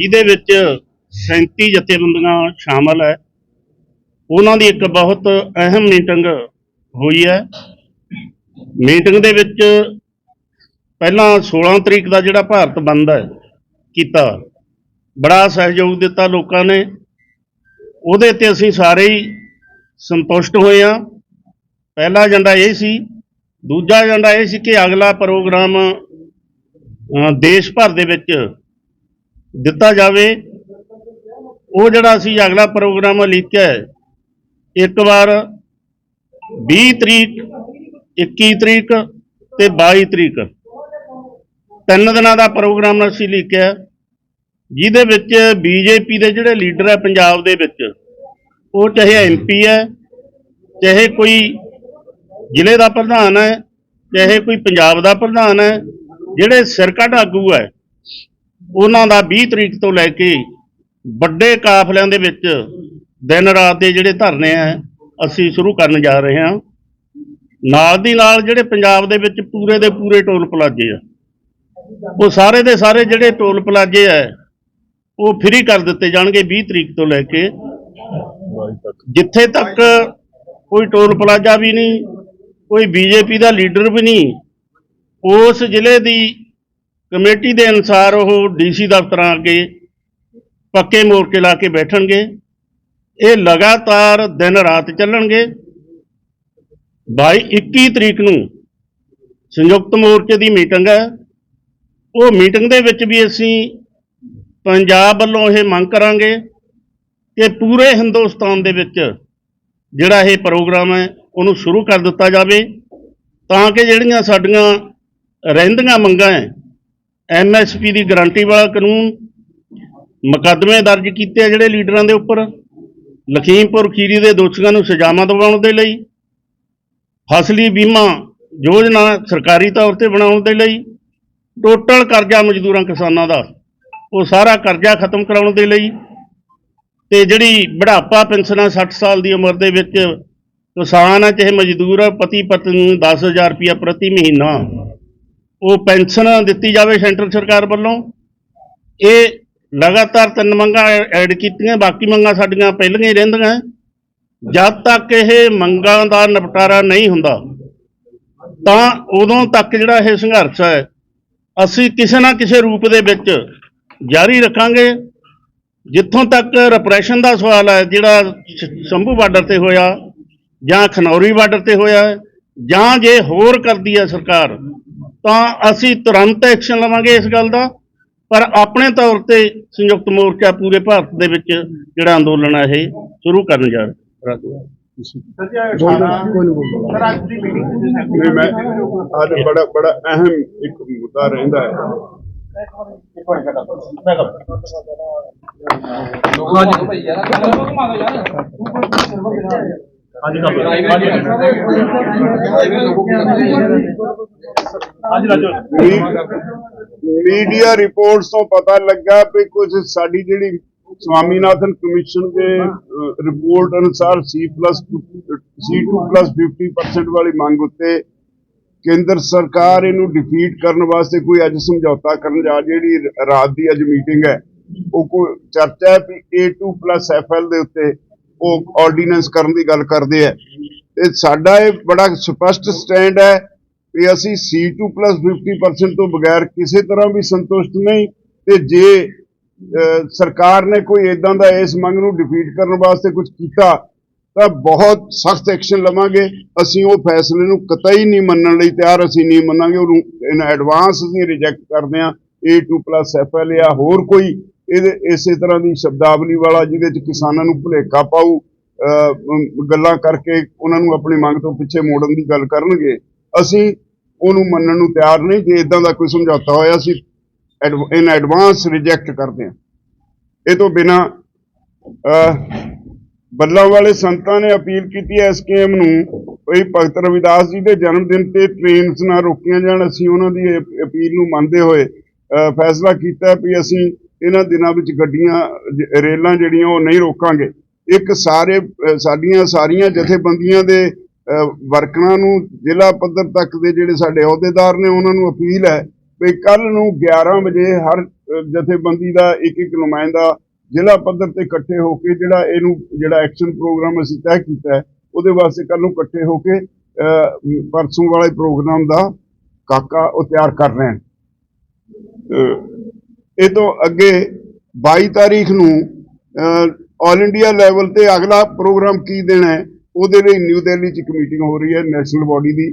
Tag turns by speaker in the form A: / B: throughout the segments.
A: ਜਿਹਦੇ ਵਿੱਚ 37 ਜਥੇਬੰਦੀਆਂ ਸ਼ਾਮਲ ਹੈ। ਉਹਨਾਂ ਦੀ ਇੱਕ ਬਹੁਤ ਅਹਿਮ ਮੀਟਿੰਗ ਹੋਈ ਹੈ। ਮੀਟਿੰਗ ਦੇ ਵਿੱਚ ਪਹਿਲਾਂ 16 ਤਰੀਕ ਦਾ ਜਿਹੜਾ ਭਾਰਤ ਬੰਦ ਹੈ ਕੀਤਾ, ਬੜਾ ਸਹਿਯੋਗ ਦਿੱਤਾ ਲੋਕਾਂ ਨੇ। ਉਹਦੇ ਤੇ ਅਸੀਂ ਸਾਰੇ ਹੀ ਸੰਤੁਸ਼ਟ ਹੋਏ ਆ ਪਹਿਲਾ ਏਜੰਡਾ ਇਹ ਸੀ। ਦੂਜਾ ਏਜੰਡਾ ਇਹ ਸੀ ਕਿ ਅਗਲਾ ਪ੍ਰੋਗਰਾਮ ਦੇਸ਼ ਭਰ ਦੇ ਵਿੱਚ ਦਿੱਤਾ ਜਾਵੇ। ਉਹ ਜਿਹੜਾ ਅਸੀਂ ਅਗਲਾ ਪ੍ਰੋਗਰਾਮ ਲਿਖਿਆ ਹੈ, ਇੱਕ ਵਾਰ 20 ਤਰੀਕ 21 ਤਰੀਕ ਤੇ 22 ਤਰੀਕ, ਤਿੰਨ ਦਿਨਾਂ ਦਾ ਪ੍ਰੋਗਰਾਮ ਅਸੀਂ ਲਿਖਿਆ ਜਿਹਦੇ ਵਿੱਚ ਬੀਜੇਪੀ ਦੇ ਜਿਹੜੇ ਲੀਡਰ ਹੈ ਪੰਜਾਬ ਦੇ ਵਿੱਚ, ਉਹ ਚਾਹੇ ਐਮਪੀ ਹੈ, ਚਾਹੇ ਕੋਈ ਜ਼ਿਲ੍ਹੇ ਦਾ ਪ੍ਰਧਾਨ ਹੈ, ਚਾਹੇ ਕੋਈ ਪੰਜਾਬ ਦਾ ਪ੍ਰਧਾਨ ਹੈ, ਜਿਹੜੇ ਸਿਰਕੱਢ ਆਗੂ ਹੈ ਉਹਨਾਂ ਦਾ 20 ਤਰੀਕ ਤੋਂ ਲੈ ਕੇ ਵੱਡੇ ਕਾਫਲਿਆਂ ਦੇ ਵਿੱਚ ਦਿਨ ਰਾਤ ਦੇ ਜਿਹੜੇ ਧਰਨੇ ਆ, ਅਸੀਂ ਸ਼ੁਰੂ ਕਰਨ ਜਾ ਰਹੇ ਹਾਂ। ਨਾਲ ਦੀ ਨਾਲ ਜਿਹੜੇ ਪੰਜਾਬ ਦੇ ਵਿੱਚ ਪੂਰੇ ਦੇ ਪੂਰੇ ਟੋਲ ਪਲਾਜੇ ਆ, ਉਹ ਸਾਰੇ ਦੇ ਸਾਰੇ ਜਿਹੜੇ ਟੋਲ ਪਲਾਜੇ ਆ, ਉਹ ਫ੍ਰੀ ਕਰ ਦਿੱਤੇ ਜਾਣਗੇ 20 ਤਰੀਕ ਤੋਂ ਲੈ ਕੇ। ਜਿੱਥੇ ਤੱਕ ਕੋਈ ਟੋਲ ਪਲਾਜ਼ਾ ਵੀ ਨਹੀਂ, ਕੋਈ ਬੀਜੇਪੀ ਦਾ ਲੀਡਰ ਵੀ ਨਹੀਂ, ਉਸ ਜ਼ਿਲ੍ਹੇ ਦੀ ਕਮੇਟੀ ਦੇ ਅਨੁਸਾਰ ਉਹ ਡੀਸੀ ਦਫ਼ਤਰਾਂ ਅੱਗੇ ਪੱਕੇ ਮੋਰਚੇ ਲਾ ਕੇ ਬੈਠਣਗੇ। ਇਹ ਲਗਾਤਾਰ ਦਿਨ ਰਾਤ ਚੱਲਣਗੇ। 22 21 ਤਰੀਕ ਨੂੰ ਸੰਯੁਕਤ ਮੋਰਚੇ ਦੀ ਮੀਟਿੰਗ ਹੈ। ਉਹ ਮੀਟਿੰਗ ਦੇ ਵਿੱਚ ਵੀ ਅਸੀਂ ਪੰਜਾਬ ਵੱਲੋਂ ਇਹ ਮੰਗ ਕਰਾਂਗੇ ਕਿ ਪੂਰੇ ਹਿੰਦੁਸਤਾਨ ਦੇ ਵਿੱਚ ਜਿਹੜਾ ਇਹ ਪ੍ਰੋਗਰਾਮ ਹੈ, ਉਹਨੂੰ ਸ਼ੁਰੂ ਕਰ ਦਿੱਤਾ ਜਾਵੇ ਤਾਂ ਕਿ ਜਿਹੜੀਆਂ ਸਾਡੀਆਂ ਰਹਿੰਦੀਆਂ ਮੰਗਾਂ ਹੈ ਐਮਐਸਪੀ ਦੀ ਗਾਰੰਟੀ ਵਾਲਾ ਕਾਨੂੰਨ ਮੁਕੱਦਮੇ ਦਰਜ ਕੀਤੇ ਆ ਜਿਹੜੇ ਲੀਡਰਾਂ ਦੇ ਉੱਪਰ। ਲਖੀਮਪੁਰ ਖੀਰੀ ਦੇ ਦੋਸ਼ੀਆਂ ਨੂੰ ਸਜ਼ਾਵਾਂ ਦਿਵਾਉਣ ਦੇ ਲਈ, ਫਸਲੀ ਬੀਮਾ ਯੋਜਨਾ ਸਰਕਾਰੀ ਤੌਰ ਤੇ ਬਣਾਉਣ ਦੇ ਲਈ, ਟੋਟਲ ਕਰਜ਼ਾ ਮਜ਼ਦੂਰਾਂ ਕਿਸਾਨਾਂ ਦਾ, ਉਹ ਸਾਰਾ ਕਰਜ਼ਾ ਖਤਮ ਕਰਾਉਣ ਦੇ ਲਈ ਤੇ ਜਿਹੜੀ ਬੁਢਾਪਾ ਪੈਨਸ਼ਨ ਆ 60 ਸਾਲ ਦੀ ਉਮਰ ਦੇ ਵਿੱਚ ਕਿਸਾਨ ਆ, ਚਾਹੇ ਮਜ਼ਦੂਰ ਆ ਪਤੀ ਪਤਨੀ ਨੂੰ 10000 ਰੁਪਇਆ ਪ੍ਰਤੀ ਮਹੀਨਾ ਉਹ ਪੈਨਸ਼ਨ ਦਿੱਤੀ ਜਾਵੇ ਸੈਂਟਰ ਸਰਕਾਰ ਵੱਲੋਂ। ਇਹ ਲਗਾਤਾਰ ਤਿੰਨ ਮੰਗਾਂ ਐਡ ਕੀਤੀਆਂ, ਬਾਕੀ ਮੰਗਾਂ ਸਾਡੀਆਂ ਪਹਿਲੀਆਂ ਹੀ ਰਹਿੰਦੀਆਂ। ਜਦ ਤੱਕ ਇਹ ਮੰਗਾਂ ਦਾ ਨਿਪਟਾਰਾ ਨਹੀਂ ਹੁੰਦਾ, ਤਾਂ ਉਦੋਂ ਤੱਕ ਜਿਹੜਾ ਇਹ ਸੰਘਰਸ਼ ਹੈ, ਅਸੀਂ ਕਿਸੇ ਨਾ ਕਿਸੇ ਰੂਪ ਦੇ ਵਿੱਚ ਜਾਰੀ ਰੱਖਾਂਗੇ। ਜਿੱਥੋਂ ਤੱਕ ਰਿਪਰੈਸ਼ਨ ਦਾ ਸਵਾਲ ਹੈ, ਜਿਹੜਾ ਸ਼ੰਭੂ ਬਾਰਡਰ ਤੇ ਹੋਇਆ ਜਾਂ ਖਨੌਰੀ ਬਾਰਡਰ ਤੇ ਹੋਇਆ, ਜਾਂ ਜੇ ਹੋਰ ਕਰਦੀ ਹੈ ਸਰਕਾਰ ਤਾਂ ਅਸੀਂ ਤੁਰੰਤ ਐਕਸ਼ਨ ਲਵਾਂਗੇ ਇਸ ਗੱਲ ਦਾ। ਪਰ ਆਪਣੇ ਤੌਰ ਤੇ ਸੰਯੁਕਤ ਮੋਰਚਾ ਪੂਰੇ ਭਾਰਤ ਦੇ ਵਿੱਚ ਜਿਹੜਾ ਅੰਦੋਲਨ ਹੈ ਇਹ ਸ਼ੁਰੂ ਕਰਨ ਜਾ ਰਿਹਾ।
B: ਨਹੀਂ ਮੈਂ ਅੱਜ ਬੜਾ ਬੜਾ ਅਹਿਮ ਇੱਕ ਮੁੱਦਾ ਰਹਿੰਦਾ ਹੈ। ਮੀਡੀਆ ਰਿਪੋਰਟਸ ਤੋਂ ਪਤਾ ਲੱਗਾ ਕਿ ਕੁਝ ਸਾਡੀ ਜਿਹੜੀ ਸਵਾਮੀਨਾਥਨ ਕਮਿਸ਼ਨ ਦੇ ਰਿਪੋਰਟ ਅਨੁਸਾਰ C ਪਲੱਸ C2 ਪਲੱਸ 50% ਵਾਲੀ ਮੰਗ ਉੱਤੇ ਕੇਂਦਰ ਸਰਕਾਰ ਇਹਨੂੰ ਡਿਫੀਟ ਕਰਨ ਵਾਸਤੇ ਕੋਈ ਅੱਜ ਸਮਝੌਤਾ ਕਰਨ ਜਾ ਜਿਹੜੀ ਰਾਤ ਦੀ ਅੱਜ ਮੀਟਿੰਗ ਹੈ, ਉਹ ਕੋਈ ਚਰਚਾ ਹੈ ਵੀ A2 ਪਲੱਸ FL ਦੇ ਉੱਤੇ ਉਹ ਆਰਡੀਨੈਂਸ ਕਰਨ ਦੀ ਗੱਲ ਕਰਦੇ ਆ। ਤੇ ਸਾਡਾ ਇਹ ਬੜਾ ਸਪਸ਼ਟ ਸਟੈਂਡ ਹੈ ਵੀ ਅਸੀਂ C2 50% ਤੋਂ ਬਗੈਰ ਕਿਸੇ ਤਰ੍ਹਾਂ ਵੀ ਸੰਤੁਸ਼ਟ ਨਹੀਂ। ਤੇ ਜੇ ਸਰਕਾਰ ਨੇ ਕੋਈ ਇਦਾਂ ਦਾ ਇਸ ਮੰਗ ਨੂੰ ਡਿਫੀਟ ਕਰਨ ਵਾਸਤੇ ਕੁਝ ਕੀਤਾ, ਤਾਂ ਬਹੁਤ ਸਖਤ ਐਕਸ਼ਨ ਲਵਾਂਗੇ। ਅਸੀਂ ਉਹ ਫੈਸਲੇ ਨੂੰ ਕਤਈ ਨਹੀਂ ਮੰਨਣ ਲਈ ਤਿਆਰ, ਅਸੀਂ ਨਹੀਂ ਮੰਨਾਂਗੇ। ਉਹਨੂੰ ਇਨ ਐਡਵਾਂਸ ਅਸੀਂ ਰਿਜੈਕਟ ਕਰਦੇ ਹਾਂ। A2 FL ਜਾਂ ਹੋਰ ਕੋਈ ਇਹਦੇ ਇਸੇ ਤਰ੍ਹਾਂ ਦੀ ਸ਼ਬਦਾਵਲੀ ਵਾਲਾ ਜਿਹਦੇ ਚ ਕਿਸਾਨਾਂ ਨੂੰ ਭੁਲੇਖਾ ਪਾਊ ਗੱਲਾਂ ਕਰਕੇ ਉਹਨਾਂ ਨੂੰ ਆਪਣੀ ਮੰਗ ਤੋਂ ਪਿੱਛੇ ਮੋੜਨ ਦੀ ਗੱਲ ਕਰਨਗੇ, ਅਸੀਂ ਉਹਨੂੰ ਮੰਨਣ ਨੂੰ ਤਿਆਰ ਨਹੀਂ, ਜੇ ਇਦਾਂ ਦਾ ਕੋਈ ਸਮਝੌਤਾ ਹੋਇਆ ਅਸੀਂ ਇਨ ਐਡਵਾਂਸ ਰਿਜੈਕਟ ਕਰਦੇ ਹਾਂ। ਇਹ ਤੋਂ ਬਿਨਾ ਬੱਲਾ ਵਾਲੇ ਸੰਤਾਂ ਨੇ ਅਪੀਲ ਕੀਤੀ ਹੈ ਐਸਕੇਐਮ ਨੂੰ ਵੀ ਭਗਤ ਰਵਿਦਾਸ ਜੀ ਦੇ ਜਨਮ ਦਿਨ ਤੇ ਟ੍ਰੇਨਸ ਨਾ ਰੋਕੀਆਂ ਜਾਣ, ਅਸੀਂ ਉਹਨਾਂ ਦੀ ਅਪੀਲ ਨੂੰ ਮੰਨਦੇ ਹੋਏ ਫੈਸਲਾ ਕੀਤਾ ਵੀ ਅਸੀਂ ਇਹਨਾਂ ਦਿਨਾਂ ਵਿੱਚ ਗੱਡੀਆਂ, ਰੇਲਾਂ ਜਿਹੜੀਆਂ ਉਹ ਨਹੀਂ ਰੋਕਾਂਗੇ। ਇੱਕ ਸਾਰੇ ਸਾਡੀਆਂ ਸਾਰੀਆਂ ਜਥੇਬੰਦੀਆਂ ਦੇ ਵਰਕਰਾਂ ਨੂੰ ਜ਼ਿਲ੍ਹਾ ਪੱਧਰ ਤੱਕ ਦੇ ਜਿਹੜੇ ਸਾਡੇ ਅਹੁਦੇਦਾਰ ਨੇ, ਉਹਨਾਂ ਨੂੰ ਅਪੀਲ ਹੈ ਵੀ ਕੱਲ ਨੂੰ 11 ਵਜੇ ਹਰ ਜਥੇਬੰਦੀ ਦਾ ਇੱਕ ਇੱਕ ਨੁਮਾਇੰਦਾ ਜ਼ਿਲ੍ਹਾ ਪੱਧਰ ਤੇ ਇਕੱਠੇ ਹੋ ਕੇ ਜਿਹੜਾ ਇਹਨੂੰ, ਜਿਹੜਾ ਐਕਸ਼ਨ ਪ੍ਰੋਗਰਾਮ ਅਸੀਂ ਤੈਅ ਕੀਤਾ ਉਹਦੇ ਵਾਸਤੇ ਕੱਲ ਨੂੰ ਇਕੱਠੇ ਹੋ ਕੇ ਪਰਸੋਂ ਵਾਲੇ ਪ੍ਰੋਗਰਾਮ ਦਾ ਕਾਕਾ ਉਹ ਤਿਆਰ ਕਰ ਰਹੇ ਹਨ। ਇਹ ਤੋਂ ਅੱਗੇ 22 ਤਾਰੀਖ ਨੂੰ ਆਲ ਇੰਡੀਆ ਲੈਵਲ ਤੇ ਅਗਲਾ ਪ੍ਰੋਗਰਾਮ ਕੀ ਦੇਣਾ ਹੈ ਉਹਦੇ ਲਈ ਨਿਊ ਦਿੱਲੀ 'ਚ ਇੱਕ ਮੀਟਿੰਗ ਹੋ ਰਹੀ ਹੈ ਨੈਸ਼ਨਲ ਬਾਡੀ ਦੀ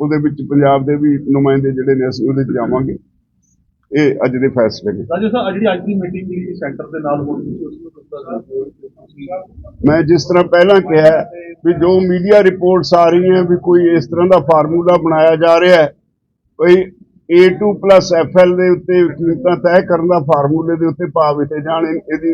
B: ਉਹਦੇ ਵਿੱਚ ਪੰਜਾਬ ਦੇ ਵੀ ਨੁਮਾਇੰਦੇ ਜਿਹੜੇ ਨੇ ਅਸੀਂ ਉਹਦੇ 'ਚ ਜਾਵਾਂਗੇ। ਇਹ ਅੱਜ ਦੇ ਫੈਸਲੇ ਨੇ।
C: ਰਾਜੂ ਸਾਹਿਬ ਜਿਹੜੀ ਅੱਜ ਦੀ ਮੀਟਿੰਗ ਜਿਹੜੀ ਸੈਂਟਰ ਦੇ ਨਾਲ ਹੋਈ ਸੀ ਉਸ ਨੂੰ ਦੱਸਦਾ
B: ਮੈਂ ਜਿਸ ਤਰ੍ਹਾਂ ਪਹਿਲਾਂ ਕਿਹਾ ਵੀ ਜੋ ਮੀਡੀਆ ਰਿਪੋਰਟਸ ਆ ਰਹੀਆਂ ਵੀ ਕੋਈ ਇਸ ਤਰ੍ਹਾਂ ਦਾ ਫਾਰਮੂਲਾ ਬਣਾਇਆ ਜਾ ਰਿਹਾ ਹੈ ਕੋਈ A2 FL ਦੇ ਉੱਤੇ ਕੀਮਤਾਂ ਤੈਅ ਕਰਨ ਦਾ ਫਾਰਮੂਲੇ ਦੇ ਉੱਤੇ ਭਾਅ ਦਿੱਤੇ ਜਾਣ ਇਹ- ਇਹਦੀ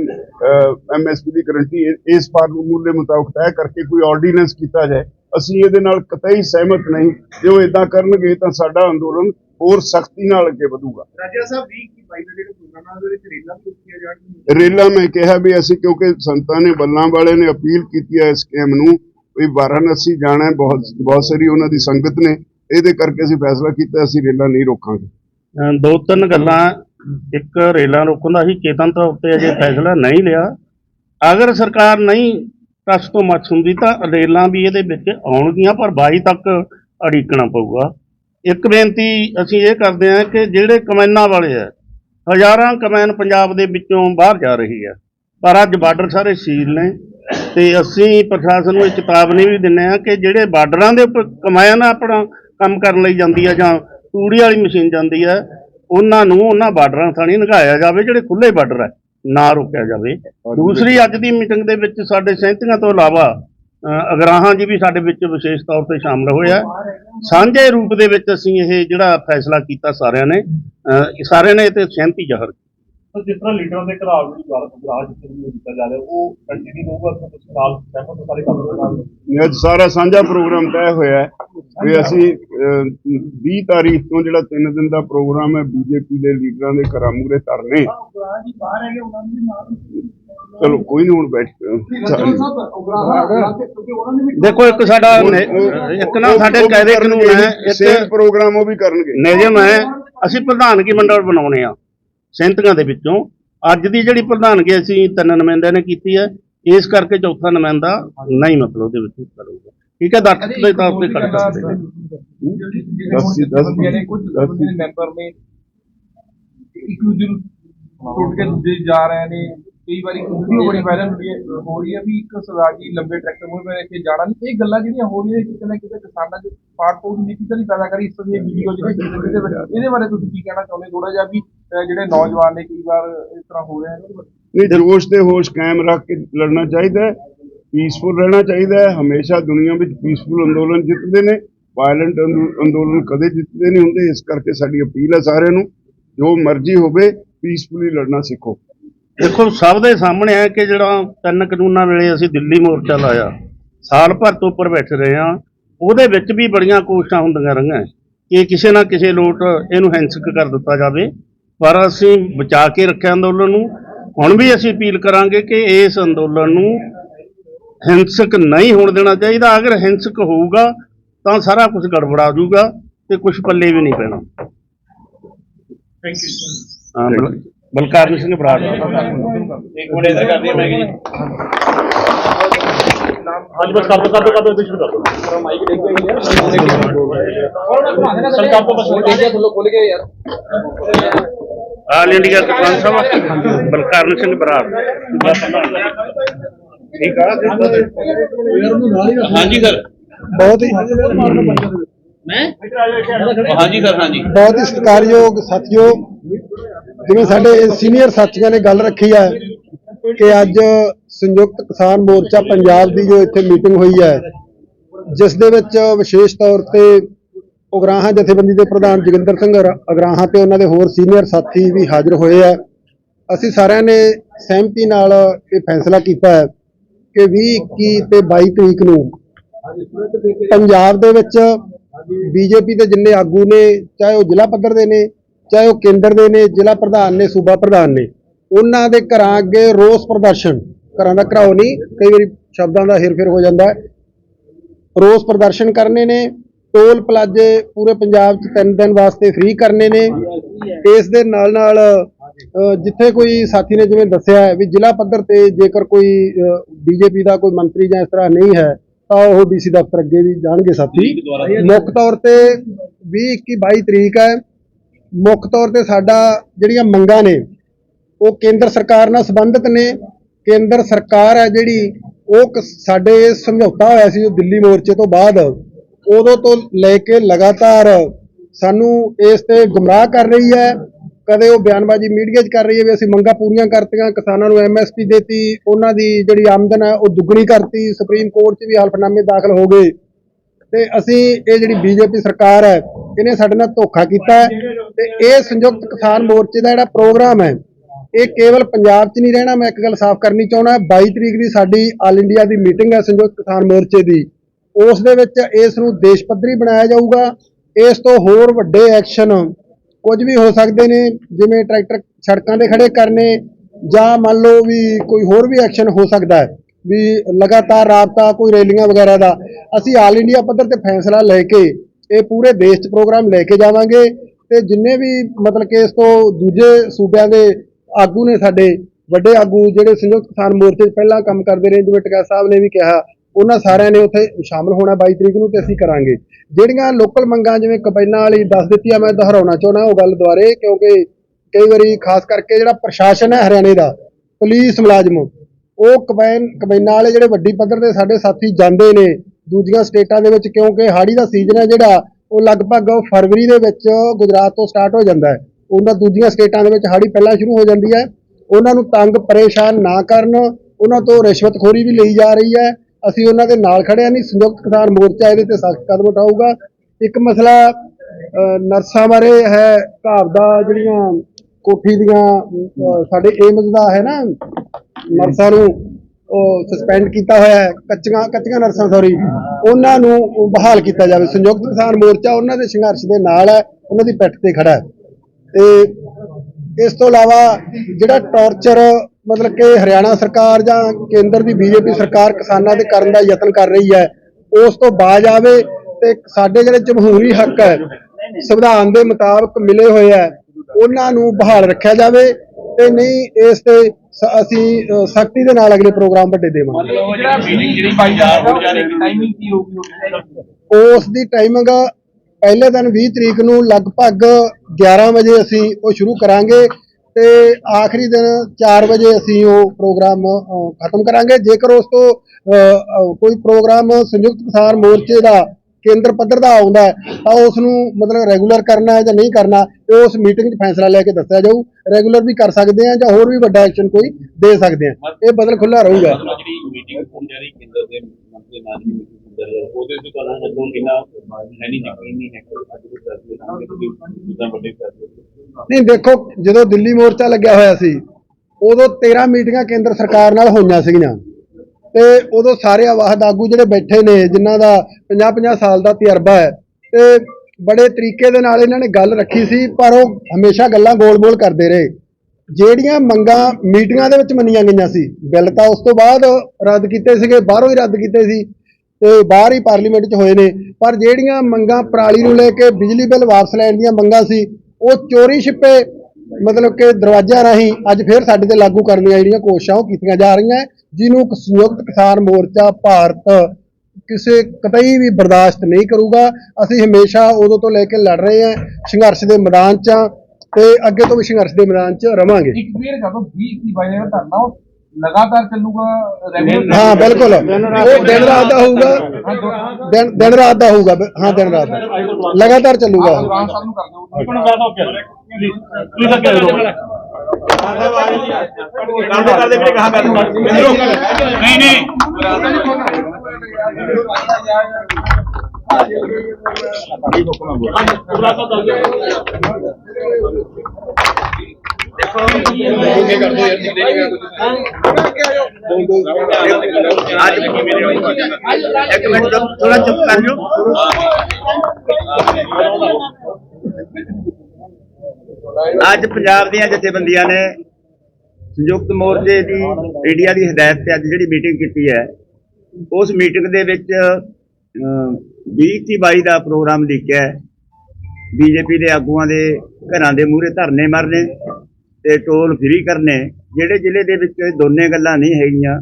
B: ਐਮਐਸਪੀ ਦੀ ਗਰੰਟੀ ਇਸ ਫਾਰਮੂਲੇ ਮੁਤਾਬਕ ਤੈਅ ਕਰਕੇ ਕੋਈ ਆਰਡੀਨੈਂਸ ਕੀਤਾ ਜਾਏ। ਅਸੀਂ ਇਹਦੇ ਨਾਲ ਕਤਈ ਸਹਿਮਤ ਨਹੀਂ। ਜੇ ਉਹ ਇਦਾਂ ਕਰਨਗੇ ਤਾਂ ਸਾਡਾ ਅੰਦੋਲਨ ਹੋਰ ਸਖਤੀ ਨਾਲ ਅੱਗੇ ਵਧੂਗਾ।
C: ਰਾਜਾ ਸਾਹਿਬ 20 ਕੀ 22 ਦੇ ਜਿਹੜੇ ਪ੍ਰੋਗਰਾਮਾਂ ਦੇ ਵਿੱਚ ਰੇਲਾਂ ਕੀਤੀਆਂ ਜਾਣਗੀਆਂ?
B: ਰੇਲਾ ਮੈਂ ਕਿਹਾ ਵੀ ਅਸੀਂ ਕਿਉਂਕਿ ਸੰਤਾਂ ਨੇ ਬੱਲਾਂ ਵਾਲੇ ਨੇ ਅਪੀਲ ਕੀਤੀ ਹੈ ਇਸ ਸਕੀਮ ਨੂੰ ਵੀ ਵਾਰਾਣਸੀ ਜਾਣਾ ਬਹੁਤ ਬਹੁਤ ਸਾਰੀ ਉਹਨਾਂ ਦੀ ਸੰਗਤ ਨੇ। ਇਹਦੇ ਕਰਕੇ ਅਸੀਂ ਫੈਸਲਾ ਕੀਤਾ, ਅਸੀਂ ਰੇਲਾਂ ਨਹੀਂ ਰੋਕਾਂਗੇ।
A: ਅਹ ਦੋ ਤਿੰਨ ਗੱਲਾਂ, ਇੱਕ ਰੇਲਾਂ ਰੋਕਣ ਦਾ ਹੀ ਚੇਤਨ ਤੌਰ ਤੇ ਅਜੇ ਫੈਸਲਾ ਨਹੀਂ ਲਿਆ। ਅਗਰ ਸਰਕਾਰ ਨਹੀਂ ਟਸ ਤੋਂ ਮੱਚ ਹੁੰਦੀ ਤਾਂ ਰੇਲਾਂ ਵੀ ਇਹਦੇ ਵਿੱਚ ਆਉਣਗੀਆਂ, ਪਰ 22 ਤੱਕ ਅੜੀਕਣਾ ਪਊਗਾ। ਇੱਕ ਬੇਨਤੀ ਅਸੀਂ ਇਹ ਕਰਦੇ ਹਾਂ ਕਿ ਜਿਹੜੇ ਕਮੈਨਾਂ ਵਾਲੇ ਆ, ਹਜ਼ਾਰਾਂ ਕਮੈਨ ਪੰਜਾਬ ਦੇ ਵਿੱਚੋਂ ਬਾਹਰ ਜਾ ਰਹੀ ਆ, ਪਰ ਅੱਜ ਬਾਰਡਰ ਸਾਰੇ ਸੀਲ ਨੇ ਤੇ ਅਸੀਂ ਪ੍ਰਸ਼ਾਸਨ ਨੂੰ ਇਹ ਚੇਤਾਵਨੀ ਵੀ ਦਿੰਨੇ ਆ ਕਿ ਜਿਹੜੇ ਬਾਰਡਰਾਂ ਦੇ ਉੱਪਰ ਕਮੈਨ ਆਪਣਾ ਕੰਮ ਕਰਨ ਲਈ ਜਾਂਦੀ ਆ ਜਾਂ ਤੂੜੀ ਵਾਲੀ ਮਸ਼ੀਨ ਜਾਂਦੀ ਆ, ਉਹਨਾਂ ਨੂੰ ਉਹਨਾਂ ਬਾਰਡਰਾਂ ਥਾਣੀ ਲੰਘਾਇਆ ਜਾਵੇ, ਜਿਹੜੇ ਖੁੱਲੇ ਬਾਰਡਰ ਹੈ ਨਾ ਰੋਕਿਆ ਜਾਵੇ। ਦੂਸਰੀ ਅੱਜ ਦੀ ਮੀਟਿੰਗ ਦੇ ਵਿੱਚ ਸਾਡੇ ਸਹਿਮਤੀਆਂ ਤੋਂ ਇਲਾਵਾ ਅਗਰਾਹਾਂ ਜੀ ਵੀ ਸਾਡੇ ਵਿੱਚ ਵਿਸ਼ੇਸ਼ ਤੌਰ ਤੇ ਸ਼ਾਮਲ ਹੋਏ ਆ। ਸਾਂਝੇ ਰੂਪ ਦੇ ਵਿੱਚ ਅਸੀਂ ਇਹ ਜਿਹੜਾ ਫੈਸਲਾ ਕੀਤਾ ਸਾਰਿਆਂ ਨੇ ਸਾਰਿਆਂ ਨੇ ਇਹ ਤੇ ਸਹਿਮਤੀ ਜ਼ਾਹਰ ਕੀਤੀ।
C: ਤਾਂ ਜਿਸ ਤਰ੍ਹਾਂ ਲੀਡਰਾਂ ਦੇ ਘਰਾਵ ਜਿਹੜੀ ਗੱਲ ਰਾਜ ਜਿੱਥੇ ਕੀਤਾ ਜਾ ਰਿਹਾ ਉਹ ਕੰਟੀਨਿਊ ਹੋਊਗਾ ਤਾਂ ਤੁਸੀਂ ਨਾਲ ਸਹਿਮਤ ਹੋ ਸਾਰੇ ਕੰਮ ਨਾਲ?
B: ਇਹ ਅੱਜ ਸਾਰਾ ਸਾਂਝਾ ਪ੍ਰੋਗਰਾਮ ਤੈਅ ਹੋਇਆ ਹੈ ਵੀ ਅਸੀਂ ਅਹ, 20 ਤਾਰੀਖ ਤੋਂ ਜਿਹੜਾ 3 ਦਿਨ ਦਾ ਪ੍ਰੋਗਰਾਮ ਹੈ ਬੀਜੇਪੀ ਦੇ ਲੀਡਰਾਂ ਦੇ ਘਰਾਂ ਮੂਹਰੇ ਧਰਨੇ।
C: ਨੂੰ
B: ਚਲੋ ਕੋਈ ਨਹੀਂ ਹੁਣ ਬੈਠ
A: ਦੇਖੋ ਇੱਕ ਸਾਡਾ ਨੇ- ਇੱਕ ਨਾ ਸਾਡੇ ਕਾਇਦੇ ਕਾਨੂੰਨ ਹੈ ਇੱਕ
B: ਪ੍ਰੋਗਰਾਮ ਉਹ ਵੀ ਕਰਨਗੇ।
A: ਨਿਯਮ ਹੈ ਅਸੀਂ ਪ੍ਰਧਾਨਗੀ ਮੰਡਲ ਬਣਾਉਣੇ ਆ। ਸਹਿਮਤੀਆਂ ਦੇ ਵਿੱਚੋਂ। ਅੱਜ ਦੀ ਜਿਹੜੀ ਪ੍ਰਧਾਨਗੀ ਅਸੀਂ ਤਿੰਨ ਨੁਮਾਇੰਦਿਆਂ ਨੇ ਕੀਤੀ ਹੈ ਇਸ ਕਰਕੇ ਚੌਥਾ ਨੁਮਾਇੰਦਾ ਨਹੀਂ ਮਤਲਬ ਉਹਦੇ ਵਿੱਚ ਕਰੂਗਾ ਠੀਕ ਹੈ ਦਰਸ਼ਕ ਦੇ ਤੌਰ ਤੇ ਕਰ ਸਕਦੇ ਹਾਂ
D: 10
B: 10 ਕੁਝ
D: ਮੈਂਬਰ ਨੇ। ਇੱਕ ਜਾ ਰਹੇ ਨੇ। ਕਈ ਵਾਰੀ ਵਾਇਰਲ ਹੋ ਰਹੀ ਹੈ ਵੀ ਇੱਕ ਸਰਾਜੀ ਲੰਬੇ ਟਰੈਕਟਰ ਮੂਹਰੇ ਮੇਰੇ ਜਾਣਾ ਨਹੀਂ। ਇਹ ਗੱਲਾਂ ਜਿਹੜੀਆਂ ਹੋ ਰਹੀਆਂ ਕਿਤੇ ਨਾ ਕਿਤੇ ਕਿਸਾਨਾਂ ਦੇ ਪਾਰਟ ਨੀਤੀ ਪੈਦਾ ਕਰੀ ਇਸ ਤਰ੍ਹਾਂ ਵੀਡੀਓ ਇਹਦੇ ਬਾਰੇ ਤੁਸੀਂ ਕੀ ਕਹਿਣਾ ਚਾਹੁੰਦੇ ਥੋੜਾ ਜਿਹਾ ਵੀ ਜਿਹੜੇ ਨੌਜਵਾਨ ਨੇ ਕਈ ਵਾਰ ਇਸ ਤਰ੍ਹਾਂ ਹੋ ਰਿਹਾ ਹੈ
B: ਨਹੀਂ ਜੋਸ਼ ਤੇ ਹੋਸ਼ ਕਾਇਮ ਰੱਖ ਕੇ ਲੜਨਾ ਚਾਹੀਦਾ ਹੈ ਪੀਸਫੁਲ ਰਹਿਣਾ ਚਾਹੀਦਾ ਹੈ। ਹਮੇਸ਼ਾ ਦੁਨੀਆ ਵਿੱਚ ਪੀਸਫੁਲ ਅੰਦੋਲਨ ਜਿੱਤਦੇ ਨੇ ਵਾਇਲੈਂਟ ਅੰਦੋਲਨ ਕਦੇ ਜਿੱਤਦੇ ਨਹੀਂ ਹੁੰਦੇ। ਇਸ ਕਰਕੇ ਸਾਡੀ ਅਪੀਲ ਹੈ ਸਾਰਿਆਂ ਨੂੰ ਜੋ ਮਰਜ਼ੀ ਹੋਵੇ ਪੀਸਫੁਲੀ ਲੜਨਾ ਸਿੱਖੋ।
A: ਦੇਖੋ ਸਭ ਦੇ ਸਾਹਮਣੇ ਹੈ ਕਿ ਜਿਹੜਾ ਤਿੰਨ ਕਾਨੂੰਨਾਂ ਵੇਲੇ ਅਸੀਂ ਦਿੱਲੀ ਮੋਰਚਾ ਲਾਇਆ ਸਾਲ ਭਰ ਤੋਂ ਉੱਪਰ ਬੈਠ ਰਹੇ ਹਾਂ। ਉਹਦੇ ਵਿੱਚ ਵੀ ਬੜੀਆਂ ਕੋਸ਼ਿਸ਼ਾਂ ਹੁੰਦੀਆਂ ਰਹੀਆਂ। ਕਿ ਕਿਸੇ ਨਾ ਕਿਸੇ ਲੋਟ ਇਹਨੂੰ ਹਿੰਸਕ ਕਰ ਦਿੱਤਾ ਜਾਵੇ। ਪਰ ਅਸੀਂ ਬਚਾ ਕੇ ਰੱਖਿਆ ਅੰਦੋਲਨ ਨੂੰ। ਹੁਣ ਵੀ ਅਸੀਂ ਅਪੀਲ ਕਰਾਂਗੇ ਕਿ ਇਸ ਅੰਦੋਲਨ ਨੂੰ ਹਿੰਸਕ ਨਹੀਂ ਹੋਣ ਦੇਣਾ ਚਾਹੀਦਾ। ਅਗਰ ਹਿੰਸਕ ਹੋਊਗਾ ਤਾਂ ਸਾਰਾ ਕੁਝ ਗੜਬੜਾ ਜਾਊਗਾ ਤੇ ਕੁਝ ਪੱਲੇ ਵੀ ਨਹੀਂ ਪੈਣਾ।
C: ਥੈਂਕ ਯੂ
A: ਹਾਂ, ਬਲ- ਬਲਕਾਰ ਸਿੰਘ ਬਰਾੜ
C: ਇੱਕ ਮਿੰਟ ਇਧਰ ਕਰ ਦਿਆ ਮੈਂ ਜੀ। ਅੱਜ ਬਸ ਕਰ ਦੋ ਕਰ ਦੋ ਕਰ ਦੋ ਸ਼ੁਰੂ ਕਰ ਦੋ
D: ਮਾਈਕ ਦੇਖ ਕੇ ਯਾਰ
C: ਸਰ ਕੰਮ ਤੋਂ ਬਸ
D: ਦੇਖ ਕੇ ਥੱਲੋਂ ਖੁੱਲ ਗਏ ਯਾਰ।
A: All India Kisan Sabha Balkaran Singh Brar. ਠੀਕ ਆ?
E: ਹਾਂਜੀ ਸਰ।
F: ਬਹੁਤ ਹੀ
E: ਮੈਂ? ਹਾਂਜੀ ਸਰ ਹਾਂਜੀ।
F: ਬਹੁਤ ਹੀ ਸਤਿਕਾਰਯੋਗ ਸਤਿਯੋਗ। ਜਿਵੇਂ ਸਾਡੇ ਸੀਨੀਅਰ ਸਾਥੀਆਂ ਨੇ ਗੱਲ ਰੱਖੀ ਹੈ ਕਿ ਅੱਜ ਸੰਯੁਕਤ ਕਿਸਾਨ ਮੋਰਚਾ ਪੰਜਾਬ ਦੀ ਜੋ ਇੱਥੇ ਮੀਟਿੰਗ ਹੋਈ ਹੈ ਜਿਸ ਦੇ ਵਿੱਚ ਵਿਸ਼ੇਸ਼ ਤੌਰ ਤੇ ਉਗਰਾਹਾਂ ਜਥੇਬੰਦੀ ਦੇ ਪ੍ਰਧਾਨ ਜੋਗਿੰਦਰ ਸਿੰਘ ਉਗਰਾਹਾਂ ਅਗਰਾਹਾਂ ਤੇ ਉਹਨਾਂ ਦੇ ਹੋਰ ਸੀਨੀਅਰ ਸਾਥੀ ਵੀ ਹਾਜ਼ਰ ਹੋਏ ਆ। ਅਸੀਂ ਸਾਰਿਆਂ ਨੇ ਸਹਿਮਤੀ ਨਾਲ ਇਹ ਫੈਸਲਾ ਕੀਤਾ ਹੈ ਕਿ 20 21 ਤੇ 22 ਤਰੀਕ ਨੂੰ ਪੰਜਾਬ ਦੇ ਵਿੱਚ ਬੀਜੇਪੀ ਦੇ ਜਿੰਨੇ ਆਗੂ ਨੇ, ਚਾਹੇ ਉਹ ਜ਼ਿਲ੍ਹਾ ਪੱਧਰ ਦੇ ਨੇ, ਚਾਹੇ ਉਹ ਕੇਂਦਰ ਦੇ ਨੇ, ਜ਼ਿਲ੍ਹਾ ਪ੍ਰਧਾਨ ਨੇ, ਸੂਬਾ ਪ੍ਰਧਾਨ ਨੇ, ਉਹਨਾਂ ਦੇ ਘਰਾਂ ਅੱਗੇ ਰੋਸ ਪ੍ਰਦਰਸ਼ਨ, ਘਰਾਂ ਦਾ ਘਰਾਓ ਨਹੀਂ, ਕਈ ਵਾਰੀ ਸ਼ਬਦਾਂ ਦਾ ਹੇਰਫੇਰ ਹੋ ਜਾਂਦਾ ਰੋਸ ਪ੍ਰਦਰਸ਼ਨ ਕਰਨੇ ਨੇ ਟੋਲ ਪਲਾਜ਼ੇ ਪੂਰੇ ਪੰਜਾਬ 'ਚ ਤਿੰਨ ਦਿਨ ਵਾਸਤੇ ਫ੍ਰੀ ਕਰਨੇ ਨੇ। ਇਸ ਦੇ ਨਾਲ ਨਾਲ ਜਿੱਥੇ ਕੋਈ ਸਾਥੀ ਨੇ ਜਿਵੇਂ ਦੱਸਿਆ ਹੈ ਵੀ ਜ਼ਿਲ੍ਹਾ ਪੱਧਰ ਤੇ ਜੇਕਰ ਕੋਈ ਬੀਜੇਪੀ ਦਾ ਕੋਈ ਮੰਤਰੀ ਜਾਂ ਇਸ ਤਰ੍ਹਾਂ ਨਹੀਂ ਹੈ, ਤਾਂ ਉਹ ਡੀਸੀ ਦਫ਼ਤਰ ਅੱਗੇ ਵੀ ਜਾਣਗੇ ਸਾਥੀ। ਮੁੱਖ ਤੌਰ ਤੇ 20 21 22 ਤਰੀਕ ਹੈ। ਮੁੱਖ ਤੌਰ ਤੇ ਸਾਡਾ ਜਿਹੜੀਆਂ ਮੰਗਾਂ ਨੇ, ਉਹ ਕੇਂਦਰ ਸਰਕਾਰ ਨਾਲ ਸੰਬੰਧਿਤ ਨੇ। ਕੇਂਦਰ ਸਰਕਾਰ ਹੈ ਜਿਹੜੀ, ਉਹ ਸਾਡੇ ਸਮਝੌਤਾ ਹੋਇਆ ਸੀ ਜੋ ਦਿੱਲੀ ਮੋਰਚੇ ਤੋਂ ਬਾਅਦ। ਉਦੋਂ ਤੋਂ ਲੈ ਕੇ ਲਗਾਤਾਰ ਸਾਨੂੰ ਇਸ ਤੇ ਗੁੰਮਰਾਹ ਕਰ ਰਹੀ ਹੈ। ਕਦੇ ਉਹ ਬਿਆਨਬਾਜ਼ੀ ਮੀਡੀਆ 'ਚ ਕਰ ਰਹੀ ਹੈ ਵੀ ਅਸੀਂ ਮੰਗਾਂ ਪੂਰੀਆਂ ਕਰਤੀਆਂ, ਕਿਸਾਨਾਂ ਨੂੰ ਐਮਐਸਪੀ ਦੇਤੀ, ਉਹਨਾਂ ਦੀ ਜਿਹੜੀ ਆਮਦਨ ਹੈ ਉਹ ਦੁੱਗਣੀ ਕਰਤੀ ਸੁਪਰੀਮ ਕੋਰਟ 'ਚ ਵੀ ਹਲਫਨਾਮੇ ਦਾਖਲ ਹੋ ਗਏ। ਤੇ ਅਸੀਂ ਇਹ ਜਿਹੜੀ ਬੀਜੇਪੀ ਸਰਕਾਰ ਹੈ, ਇਹਨੇ ਸਾਡੇ ਨਾਲ ਧੋਖਾ ਕੀਤਾ ਹੈ। ਤੇ ਇਹ ਸੰਯੁਕਤ ਕਿਸਾਨ ਮੋਰਚੇ ਦਾ ਜਿਹੜਾ ਪ੍ਰੋਗਰਾਮ ਹੈ, ਇਹ ਕੇਵਲ ਪੰਜਾਬ 'ਚ ਨਹੀਂ ਰਹਿਣਾ, ਮੈਂ ਇੱਕ ਗੱਲ ਸਾਫ਼ ਕਰਨੀ ਚਾਹੁੰਦਾ 22 ਤਰੀਕ ਦੀ ਸਾਡੀ ਆਲ ਇੰਡੀਆ ਦੀ ਮੀਟਿੰਗ ਹੈ ਸੰਯੁਕਤ ਕਿਸਾਨ ਮੋਰਚੇ ਦੀ। ਉਸ ਦੇ ਵਿੱਚ ਇਸ ਨੂੰ ਦੇਸ਼ ਪੱਧਰੀ ਬਣਾਇਆ ਜਾਊਗਾ। ਇਸ ਤੋਂ ਹੋਰ ਵੱਡੇ ਐਕਸ਼ਨ ਕੁਝ ਵੀ ਹੋ ਸਕਦੇ ਨੇ, ਜਿਵੇਂ ਟਰੈਕਟਰ ਸੜਕਾਂ ਤੇ ਖੜੇ ਕਰਨੇ, ਜਾਂ ਮੰਨ ਲਓ ਵੀ ਕੋਈ ਹੋਰ ਵੀ ਐਕਸ਼ਨ ਹੋ ਸਕਦਾ ਹੈ, ਵੀ ਲਗਾਤਾਰ ਰਾਬਤਾ, ਕੋਈ ਰੈਲੀਆਂ ਵਗੈਰਾ ਦਾ। ਅਸੀਂ ਆਲ ਇੰਡੀਆ ਪੱਧਰ ਤੇ ਫੈਸਲਾ ਲੈ ਕੇ, ਇਹ ਪੂਰੇ ਦੇਸ਼ 'ਚ ਪ੍ਰੋਗਰਾਮ ਲੈ ਕੇ ਜਾਵਾਂਗੇ। ਤੇ ਜਿੰਨੇ ਵੀ ਮਤਲਬ ਕਿ ਇਸ ਤੋਂ ਦੂਜੇ ਸੂਬਿਆਂ ਦੇ ਆਗੂ ਨੇ ਸਾਡੇ, ਵੱਡੇ ਆਗੂ ਜਿਹੜੇ ਸੰਯੁਕਤ ਕਿਸਾਨ ਮੋਰਚੇ 'ਚ ਪਹਿਲਾਂ ਕੰਮ ਕਰਦੇ ਰਹੇ, ਜਿਵੇਂ ਟਕਾ ਸਾਹਿਬ ਨੇ ਵੀ ਕਿਹਾ ਉਹਨਾਂ ਸਾਰਿਆਂ ਨੇ ਉੱਥੇ ਸ਼ਾਮਲ ਹੋਣਾ 22 ਤਰੀਕ ਨੂੰ ਤੇ ਅਸੀਂ ਕਰਾਂਗੇ। ਜਿਹੜੀਆਂ ਲੋਕਲ ਮੰਗਾਂ ਜਿਵੇਂ ਕਬੈਨਾ ਵਾਲੀ ਦੱਸ ਦਿੱਤੀ ਆ ਮੈਂ ਦੁਹਰਾਉਣਾ ਚਾਹੁੰਦਾ ਉਹ ਗੱਲ ਦੁਆਰੇ, ਕਿਉਂਕਿ ਕਈ ਵਾਰੀ ਖਾਸ ਕਰਕੇ ਜਿਹੜਾ ਪ੍ਰਸ਼ਾਸਨ ਹੈ ਹਰਿਆਣੇ ਦਾ, ਪੁਲਿਸ ਮੁਲਾਜ਼ਮ, ਉਹ ਕਬੈਨ, ਕਬੈਨਾ ਵਾਲੇ ਜਿਹੜੇ ਵੱਡੀ ਪੱਧਰ ਤੇ ਸਾਡੇ ਸਾਥੀ ਜਾਂਦੇ ਨੇ ਦੂਜੀਆਂ ਸਟੇਟਾਂ ਦੇ ਵਿੱਚ, ਕਿਉਂਕਿ ਹਾੜੀ ਦਾ ਸੀਜ਼ਨ ਹੈ ਜਿਹੜਾ, ਉਹ ਲਗਭਗ ਫਰਵਰੀ ਦੇ ਵਿੱਚ ਗੁਜਰਾਤ ਤੋਂ ਸਟਾਰਟ ਹੋ ਜਾਂਦਾ ਹੈ। ਉਹਨਾਂ ਦੂਜੀਆਂ ਸਟੇਟਾਂ ਦੇ ਵਿੱਚ ਹਾੜੀ ਪਹਿਲਾਂ ਸ਼ੁਰੂ ਹੋ ਜਾਂਦੀ ਹੈ। ਉਹਨਾਂ ਨੂੰ ਤੰਗ ਪਰੇਸ਼ਾਨ ਨਾ ਕਰਨ, ਉਹਨਾਂ ਤੋਂ ਰਿਸ਼ਵਤਖੋਰੀ ਵੀ ਲਈ ਜਾ ਰਹੀ ਹੈ। ਅਸੀਂ ਉਹਨਾਂ ਦੇ ਨਾਲ ਖੜੇ ਹਾਂ। ਨਹੀਂ, ਸੰਯੁਕਤ ਕਿਸਾਨ ਮੋਰਚਾ ਇਹਦੇ ਤੇ ਸਖਤ ਕਦਮ ਉਠਾਊਗਾ। ਇੱਕ ਮਸਲਾ ਨਰਸਾਂ ਬਾਰੇ ਹੈ ਘਰ ਦਾ ਜਿਹੜੀਆਂ ਕੋਠੀ ਦੀਆਂ ਸਾਡੇ ਏਮਜ਼ ਦਾ ਹੈ ਨਾ, ਨਰਸਾਂ ਨੂੰ ਉਹ ਸਸਪੈਂਡ ਕੀਤਾ ਹੋਇਆ ਹੈ। ਕੱਚੀਆਂ ਕੱਚੀਆਂ ਨਰਸਾਂ ਸੌਰੀ ਉਹਨਾਂ ਨੂੰ ਬਹਾਲ ਕੀਤਾ ਜਾਵੇ। ਸੰਯੁਕਤ ਕਿਸਾਨ ਮੋਰਚਾ ਉਹਨਾਂ ਦੇ ਸੰਘਰਸ਼ ਦੇ ਨਾਲ ਹੈ, ਉਹਨਾਂ ਦੀ ਪਿੱਠ ਤੇ ਖੜਾ ਹੈ। ਤੇ ਇਸ ਤੋਂ ਇਲਾਵਾ ਜਿਹੜਾ ਟੌਰਚਰ ਮਤਲਬ ਕਿ ਹਰਿਆਣਾ ਸਰਕਾਰ ਜਾਂ ਕੇਂਦਰ ਦੀ ਬੀਜੇਪੀ ਸਰਕਾਰ ਕਿਸਾਨਾਂ ਦੇ ਕਰਨ ਦਾ ਯਤਨ ਕਰ ਰਹੀ ਹੈ। ਉਸ ਤੋਂ ਬਾਜ ਆਵੇ ਤੇ ਸਾਡੇ ਜਿਹੜੇ ਜਮਹੂਰੀ ਹੱਕ ਹੈ, ਸੰਵਿਧਾਨ ਦੇ ਮੁਤਾਬਕ ਮਿਲੇ ਹੋਏ ਹੈ, ਉਹਨਾਂ ਨੂੰ ਬਹਾਲ ਰੱਖਿਆ ਜਾਵੇ ਤੇ ਨਹੀਂ ਇਸ ਤੇ ਅਸੀਂ ਸਖਤੀ ਦੇ ਨਾਲ ਅਗਲੇ ਪ੍ਰੋਗਰਾਮ ਵੱਡੇ ਦੇਵਾਂਗੇ।
D: ਜਿਹੜਾ ਟਾਈਮਿੰਗ
F: ਉਸ ਦੀ ਟਾਈਮਿੰਗ ਪਹਿਲੇ ਦਿਨ 20 ਤਰੀਕ ਨੂੰ ਲਗਭਗ 11 ਵਜੇ ਅਸੀਂ ਉਹ ਸ਼ੁਰੂ ਕਰਾਂਗੇ। ਤੇ ਆਖਰੀ ਦਿਨ 4 ਵਜੇ ਅਸੀਂ ਉਹ ਪ੍ਰੋਗਰਾਮ ਖਤਮ ਕਰਾਂਗੇ। ਜੇਕਰ ਉਸ ਤੋਂ ਕੋਈ ਪ੍ਰੋਗਰਾਮ ਸੰਯੁਕਤ ਕਿਸਾਨ ਮੋਰਚੇ ਦਾ ਕੇਂਦਰ ਪੱਧਰ ਦਾ ਆਉਂਦਾ ਤਾਂ ਉਸ ਨੂੰ ਮਤਲਬ ਰੈਗੂਲਰ ਕਰਨਾ ਹੈ ਜਾਂ ਨਹੀਂ ਕਰਨਾ, ਇਹ ਉਸ ਮੀਟਿੰਗ 'ਚ ਫੈਸਲਾ ਲੈ ਕੇ ਦੱਸਿਆ ਜਾਊ। ਰੈਗੂਲਰ ਵੀ ਕਰ ਸਕਦੇ ਆ ਜਾਂ ਹੋਰ ਵੀ ਵੱਡਾ ਐਕਸ਼ਨ ਕੋਈ ਦੇ ਸਕਦੇ ਆ ਇਹ ਬਦਲ ਖੁੱਲਾ ਰਹੂਗਾ।
E: ਜਿਹੜੀ ਮੀਟਿੰਗ ਹੋਣ ਜਾ ਰਹੀ ਕੇਂਦਰ ਦੇ ਮੰਤਰੀ ਨਾਲ ਦੀ ਮੀਟਿੰਗ ਹੋਣ ਰਹੀ ਉਹਦੇ ਤੇ ਤੁਹਾਨੂੰ ਲੱਗੂ ਕਿੰਨਾ ਹੈ ਨਹੀਂ ਯਕੀਨ ਨਹੀਂ ਹੈ ਅੱਜ ਦੇ ਫੈਸਲੇ ਨਾਲ ਜਿੱਦਾਂ ਵੱਡੇ ਫੈਸਲੇ
F: ਨਹੀਂ, ਦੇਖੋ, ਜਦੋਂ ਦਿੱਲੀ ਮੋਰਚਾ ਲੱਗਿਆ ਹੋਇਆ ਸੀ, ਉਦੋਂ 13 ਮੀਟਿੰਗਾਂ ਕੇਂਦਰ ਸਰਕਾਰ ਨਾਲ ਹੋਈਆਂ ਸੀਗੀਆਂ। ਤੇ ਉਦੋਂ ਸਾਰੇ ਆਵਾਹਦ ਆਗੂ ਜਿਹੜੇ ਬੈਠੇ ਨੇ, ਜਿਨ੍ਹਾਂ ਦਾ 50-50 ਸਾਲ ਦਾ ਤਜਰਬਾ ਹੈ, ਤੇ ਬੜੇ ਤਰੀਕੇ ਦੇ ਨਾਲ ਇਹਨਾਂ ਨੇ ਗੱਲ ਰੱਖੀ ਸੀ, ਪਰ ਉਹ ਹਮੇਸ਼ਾ ਗੱਲਾਂ ਗੋਲ-ਮੋਲ ਕਰਦੇ ਰਹੇ। ਜਿਹੜੀਆਂ ਮੰਗਾਂ ਮੀਟਿੰਗਾਂ ਦੇ ਵਿੱਚ ਮੰਨੀਆਂ ਗਈਆਂ ਸੀ, ਬਿੱਲ ਤਾਂ ਉਸ ਤੋਂ ਬਾਅਦ ਰੱਦ ਕੀਤੇ ਸੀਗੇ, ਬਾਹਰੋਂ ਹੀ ਰੱਦ ਕੀਤੇ ਸੀ, ਤੇ ਬਾਹਰ ਹੀ ਪਾਰਲੀਮੈਂਟ 'ਚ ਹੋਏ ਨੇ। ਪਰ ਜਿਹੜੀਆਂ ਮੰਗਾਂ ਪਰਾਲੀ ਨੂੰ ਲੈ ਕੇ ਬਿਜਲੀ ਬਿੱਲ ਵਾਪਸ ਲੈਣ ਦੀਆਂ ਮੰਗਾਂ ਸੀ ਉਹ ਚੋਰੀ ਛਿਪੇ ਮਤਲਬ ਕਿ ਦਰਵਾਜ਼ਿਆਂ ਰਾਹੀਂ ਅੱਜ ਫੇਰ ਸਾਡੇ ਤੇ ਲਾਗੂ ਕਰਨ ਦੀਆਂ ਜਿਹੜੀਆਂ ਕੋਸ਼ਿਸ਼ਾਂ ਉਹ ਕੀਤੀਆਂ ਜਾ ਰਹੀਆਂ ਜਿਹਨੂੰ ਸੰਯੁਕਤ ਕਿਸਾਨ ਮੋਰਚਾ ਭਾਰਤ ਕਿਸੇ ਕਤਈ ਵੀ ਬਰਦਾਸ਼ਤ ਨਹੀਂ ਕਰੂਗਾ ਅਸੀਂ ਹਮੇਸ਼ਾ ਉਦੋਂ ਤੋਂ ਲੈ ਕੇ ਲੜ ਰਹੇ ਹਾਂ ਸੰਘਰਸ਼ ਦੇ ਮੈਦਾਨ 'ਚ ਹਾਂ ਤੇ ਅੱਗੇ ਤੋਂ ਵੀ ਸੰਘਰਸ਼ ਦੇ ਮੈਦਾਨ 'ਚ ਰਵਾਂਗੇ
D: ਇੱਕ ਕਲੀਅਰ ਕਰ 20 ਕੀ ਬਾਈ ਧਰਨਾ ਲਗਾਤਾਰ ਚੱਲੂਗਾ ਰੈਗੂਲਰ
F: ਹਾਂ ਬਿਲਕੁਲ। ਉਹ ਦਿਨ ਰਾਤ ਦਾ ਹੋਊਗਾ। ਦਿਨ ਦਿਨ ਰਾਤ ਦਾ ਹੋਊਗਾ ਬ- ਹਾਂ ਦਿਨ ਰਾਤ ਦਾ। ਲਗਾਤਾਰ ਚੱਲੂਗਾ। ਉਹ।
D: ਗੁਰਾਂ ਸਾਹਿਬ ਨੂੰ ਕਰ ਦਿਓ।
C: ਹੁਣ ਮੈਂ ਤਾਂ ਪਲੀਜ਼ ਪਲੀਜ਼ ਅੱਗੇ ਕਰੋ ਕਰਦੇ। ਕਰਦੇ ਵੀਰੇ ਨਹੀਂ ਨਹੀਂ
G: ਇੱਕ ਮਿੰਟ ਥੋੜਾ ਚੁੱਪ ਕਰ ਜਾਓ। ਅੱਜ ਪੰਜਾਬ ਦੀਆਂ ਜਥੇਬੰਦੀਆਂ ਨੇ ਸੰਯੁਕਤ ਮੋਰਚੇ ਦੀ, ਇੰਡੀਆ ਦੀ ਹਦਾਇਤ ਤੇ ਅੱਜ ਜਿਹੜੀ ਮੀਟਿੰਗ ਕੀਤੀ ਹੈ, ਉਸ ਮੀਟਿੰਗ ਦੇ ਵਿੱਚ 20 થી 22 ਦਾ ਪ੍ਰੋਗਰਾਮ ਲਿਖਿਆ ਹੈ। ਬੀਜੇਪੀ ਦੇ ਆਗੂਆਂ ਦੇ ਘਰਾਂ ਦੇ ਮੂਹਰੇ ਧਰਨੇ ਮਰਨੇ। ਤੇ ਟੋਲ ਫ੍ਰੀ ਕਰਨੇ ਜਿਹੜੇ ਜ਼ਿਲ੍ਹੇ ਦੇ ਵਿੱਚ ਦੋਨੇ ਗੱਲਾਂ ਨਹੀਂ ਹੈਗੀਆਂ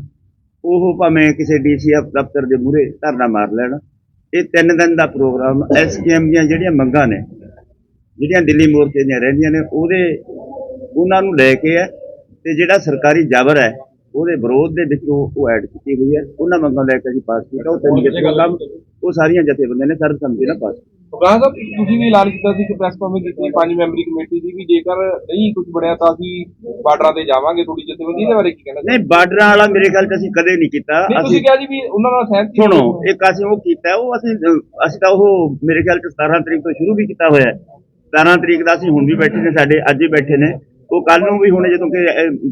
G: ਉਹ ਭਾਵੇਂ ਕਿਸੇ ਡੀਸੀਐਫ ਦਫ਼ਤਰ ਦੇ ਮੂਹਰੇ ਧਰਨਾ ਮਾਰ ਲੈਣ। ਇਹ ਤਿੰਨ ਦਿਨ ਦਾ ਪ੍ਰੋਗਰਾਮ ਐਸਕੇਐਮ ਦੀਆਂ ਜਿਹੜੀਆਂ ਮੰਗਾਂ ਨੇ ਜਿਹੜੀਆਂ ਦਿੱਲੀ ਮੋਰਚੇ ਦੀਆਂ ਰਹਿੰਦੀਆਂ ਨੇ ਉਹਦੇ ਉਹਨਾਂ ਨੂੰ ਲੈ ਕੇ ਹੈ ਤੇ ਜਿਹੜਾ ਸਰਕਾਰੀ ਜਬਰ ਹੈ ਉਹਦੇ ਵਿਰੋਧ ਦੇ ਵਿੱਚ ਉਹ ਐਡ ਕੀਤੀ ਹੋਈ ਹੈ। ਉਹਨਾਂ ਮੰਗਾਂ ਲੈ ਕੇ ਅਸੀਂ ਪਾਸ ਕੀਤਾ ਉਹ ਤਿੰਨ ਜਥੇਬੰਦੀਆਂ ਉਹ ਸਾਰੀਆਂ ਜਥੇਬੰਦੀਆਂ ਨੇ ਸਰਬਸੰਮਤੀ ਨਾਲ ਪਾਸ ਕੀਤਾ।
D: ਬਰਾਹ ਸਾਹਿਬ ਤੁਸੀਂ ਵੀ ਐਲਾਨ ਕੀਤਾ ਸੀ ਕਿ ਪ੍ਰੈਸ ਕਾਨਫਰੰਸ ਕੀਤੀ ਪੰਜ ਮੈਂਬਰੀ ਕਮੇਟੀ ਦੀ ਵੀ ਜੇਕਰ ਨਹੀਂ ਕੁਝ ਬਣਿਆ ਤਾਂ ਅਸੀਂ ਬਾਰਡਰਾਂ ਤੇ ਜਾਵਾਂਗੇ ਥੋੜੀ ਜਥੇਬੰਦੀ ਦੇ ਬਾਰੇ ਕੀ ਕਹਿਣਾ
G: ਨਹੀਂ ਬਾਰਡਰਾਂ ਵਾਲਾ ਮੇਰੇ ਖਿਆਲ ਚ ਅਸੀਂ ਕਦੇ ਨਹੀਂ ਕੀਤਾ। ਅਸੀਂ
D: ਕਿਹਾ ਜੀ ਵੀ ਉਹਨਾਂ ਨਾਲ ਸਹਿਮਤੀ
G: ਸੁਣੋ ਇੱਕ ਅਸੀਂ ਉਹ ਕੀਤਾ ਉਹ ਅਸੀਂ ਅਸੀਂ ਤਾਂ ਉਹ ਮੇਰੇ ਖਿਆਲ ਚ 17 ਤਰੀਕ ਤੋਂ ਸ਼ੁਰੂ ਵੀ ਕੀਤਾ ਹੋਇਆ ਹੈ। 17 ਤਰੀਕ ਦਾ ਅਸੀਂ ਹੁਣ ਵੀ ਬੈਠੇ ਨੇ ਸਾਡੇ ਅੱਜ ਹੀ ਬੈਠੇ ਨੇ। ਉਹ ਕੱਲ ਨੂੰ ਵੀ ਹੁਣ ਜਦੋਂ ਕਿ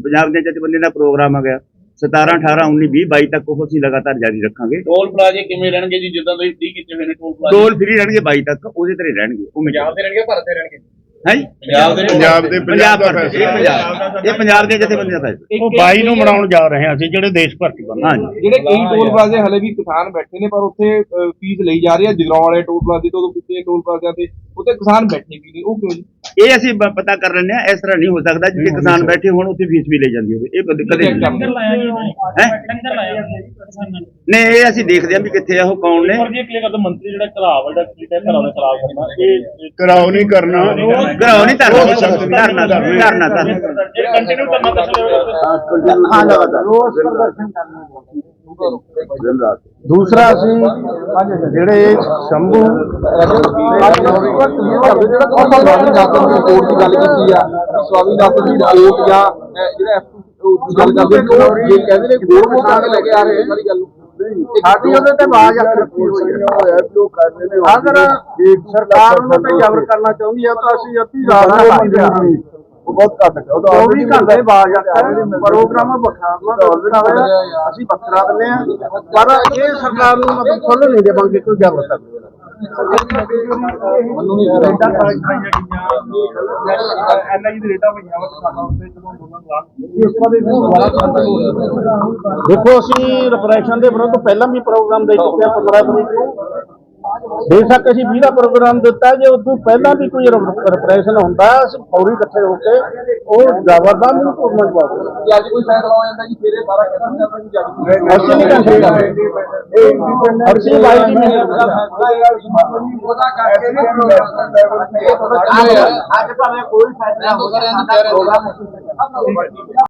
G: ਪੰਜਾਬ ਦੇ ਜਥੇਬੰਦੀ ਦਾ ਪ੍ਰੋਗਰਾਮ ਆ ਗਿਆ। 17 18 19 20 22 ਤੱਕ ਉਹ ਅਸੀਂ ਲਗਾਤਾਰ ਜਾਰੀ ਰੱਖਾਂਗੇ।
E: ਟੋਲ ਪਲਾਜ਼ੇ ਕਿਵੇਂ ਰਹਿਣਗੇ ਜੀ? ਜਿੱਦਾਂ ਤੁਸੀਂ 30 ਕੀਤੇ ਹੋਏ ਨੇ ਟੋਲ ਪਲਾਜ਼ੇ।
G: ਟੋਲ ਫ੍ਰੀ ਰਹਿਣਗੇ 22 ਤੱਕ ਉਹਦੇ ਤੇ ਰਹਿਣਗੇ ਉਹ
E: ਪੰਜਾਬ ਦੇ ਰਹਿਣਗੇ ਭਾਰਤ ਦੇ ਰਹਿਣਗੇ?
G: ਹੈ?
E: ਪੰਜਾਬ ਦੇ
B: ਪੰਜਾਬ ਦੇ
G: ਪੰਜਾਬ
B: ਦਾ
G: ਦਾ
B: ਫੈਸਲਾ।
G: ਇਹ ਪੰਜਾਬ ਇਹ ਪੰਜਾਬ ਦੇ ਜਥੇਬੰਦੀਆਂ ਦਾ ਫੈਸਲਾ।
A: ਉਹ 22 ਨੂੰ ਬਣਾਉਣ ਜਾ ਰਹੇ ਹਾਂ ਅਸੀਂ ਜਿਹੜੇ ਦੇਸ਼ ਭਰ ਚ ਬਣਨਾ
G: ਹਾਂਜੀ।
D: ਜਿਹੜੇ ਕਈ ਟੋਲ ਪਲਾਜ਼ੇ ਹਲੇ ਵੀ ਕਿਸਾਨ ਬੈਠੇ ਨੇ ਪਰ ਉੱਥੇ ਫੀਸ ਲਈ ਜਾ ਰਹੀ ਹੈ ਜਗਰਾਉਂ ਵਾਲੇ ਟੋਲ ਪਲਾਜ਼ੇ ਤੋਂ ਪਿੱਛੇ ਟੋਲ ਪਲਾਜ਼ਿਆਂ ਤੇ। ਉੱਥੇ ਕਿਸਾਨ ਬੈਠੇ ਵੀ ਨਹੀਂ ਉਹ ਕਿਉਂ ਜੀ?
G: ਇਹ ਅਸੀਂ ਬ- ਪਤਾ ਕਰ ਲੈਂਦੇ ਆ ਇਸ ਤਰ੍ਹਾਂ ਨਹੀਂ ਹੋ ਸਕਦਾ ਜਿੱਥੇ ਕਿਸਾਨ ਬੈਠੇ ਹੋਣ ਉੱਥੇ ਫੀਸ ਵੀ ਲਈ ਜਾਂਦੀ ਹੋਵੇ। ਇਹ ਕਦੇ ਕਦੇ ਨਹੀਂ। ਹੈ? ਨਹੀਂ ਇਹ ਅਸੀਂ ਦੇਖਦੇ ਹਾਂ ਵੀ ਕਿੱਥੇ ਆ ਉਹ ਕੌਣ ਨੇ।
C: ਪਰ ਜੀ ਕਲੀਅਰ ਕਰਦਾ ਮੰਤਰੀ ਜਿਹੜਾ ਘਰਾਵ ਜਿਹੜਾ ਕਲੀਅਰ ਹੈ ਘਰਾਵ ਦਾ ਖਰਾਬ ਕਰਨਾ। ਇਹ
B: ਕਰਾਓ ਨਹੀਂ ਕਰਨਾ।
G: ਘਰਾਓ ਨਹੀਂ ਧਰਨਾ। ਧਰਨਾ ਧਰਨਾ ਧਰਨਾ।
C: ਇਹ ਕੰਟੀਨਿਊ ਕਰਨਾ ਦੱਸੋ
H: ਹਾਂ ਲਗਾਤਾਰ ਰੋਜ਼ ਪ੍ਰਦਰਸ਼ਨ ਦੂਸਰਾ ਅਸੀਂ ਜਿਹੜੇ ਸ਼ੰਭੂ ਸਵਾਮੀ ਨਾਥਨ ਦੀ ਰਿਪੋਰਟ ਦੀ ਗੱਲ ਕੀਤੀ ਆ ਸਵਾਮੀ ਨਾਥਨ ਦੀ ਰਿਪੋਰਟ ਜਾਂ ਅਹ, ਜਿਹੜਾ F2 ਗੱਲ ਕਰਦੇ ਨੇ ਇਹ ਕਹਿੰਦੇ ਨੇ ਲੈ ਕੇ ਆ ਰਹੇ ਸਾਰੀ ਗੱਲ ਨੂੰ ਸਾਡੀ ਉਹਦੇ ਤੇ ਆਵਾਜ਼ ਅੱਖ ਰੱਖੀ ਹੋਈ ਹੈ ਅਗਰ ਸਰਕਾਰ ਉਹਨਾਂ ਤੇ ਜ਼ਬਰ ਕਰਨਾ ਚਾਹੁੰਦੀ ਹੈ ਤਾਂ ਅਸੀਂ ਅੱਧੀ ਰਾਤ ਨੂੰ ਮੰਗਾਂਗੇ ਉਹ ਬਹੁਤ ਘੱਟ ਹੈ। 24 ਘੰਟੇ ਬਾਅਦ ਜਾਂਦਾ ਪ੍ਰੋਗਰਾਮ ਬਖਾਵਾ ਅਸੀਂ ਬੱਕਰਾ ਦਿੰਦੇ ਆ। ਪਰ ਇਹ ਸਰਕਾਰ ਨੂੰ ਮਤਲਬ ਖੁੱਲ ਨਹੀਂ ਦੇਵਾਂਗੇ ਕੋਈ ਜ਼ਬਰ ਕਰ ਮੈਨੂੰ ਨਹੀਂ
C: ਐਨਆਈ ਦੇ ਰੇਟਾਂ ਹੋਈਆਂ ਵਾ ਕਿਸਾਨਾਂ ਉੱਤੇ ਜਦੋਂ ਅੰਦੋਲਨ ਚਲਾ
A: ਦੇਖੋ ਅਸੀਂ ਰਿਪਰੈਸ਼ਨ ਦੇ ਵਿਰੁੱਧ ਪਹਿਲਾਂ ਵੀ ਪ੍ਰੋਗਰਾਮ ਦੇ ਚੁੱਕੇ ਹਾਂ 15 ਤਰੀਕ ਨੂੰ। ਬੇਸ਼ੱਕ ਅਸੀਂ 20 ਦਾ ਪ੍ਰੋਗਰਾਮ ਦਿੱਤਾ ਜੇ ਉਦੋਂ ਪਹਿਲਾਂ ਵੀ ਕੋਈ ਰਿਪਰੈਸ਼ਨ ਹੁੰਦਾ ਅਸੀਂ ਫੌਰੀ ਇਕੱਠੇ ਹੋ ਕੇ ਉਹ ਜ਼ਬਰਦਸਤ ਨੂੰ ਪੂਰਨ ਪਾਉਂਦੇ
D: ਕਿ ਅੱਜ ਕੋਈ ਫੈਸਲਾ ਹੋ ਜਾਂਦਾ ਜੀ ਫਿਰ ਇਹ ਸਾਰਾ ਖਤਮ ਕਰਨਾ ਜੀ ਜੱਜ
A: ਅਸੀਂ ਨਹੀਂ ਕਰਦੇ ਅਸੀਂ ਬਾਈ ਦੀ ਮਿਹਨਤ ਦਾ
D: ਉਹਦਾ ਕਰਕੇ
H: ਅੱਜ ਭਾਵੇਂ ਕੋਈ ਫੈਸਲਾ ਹੋ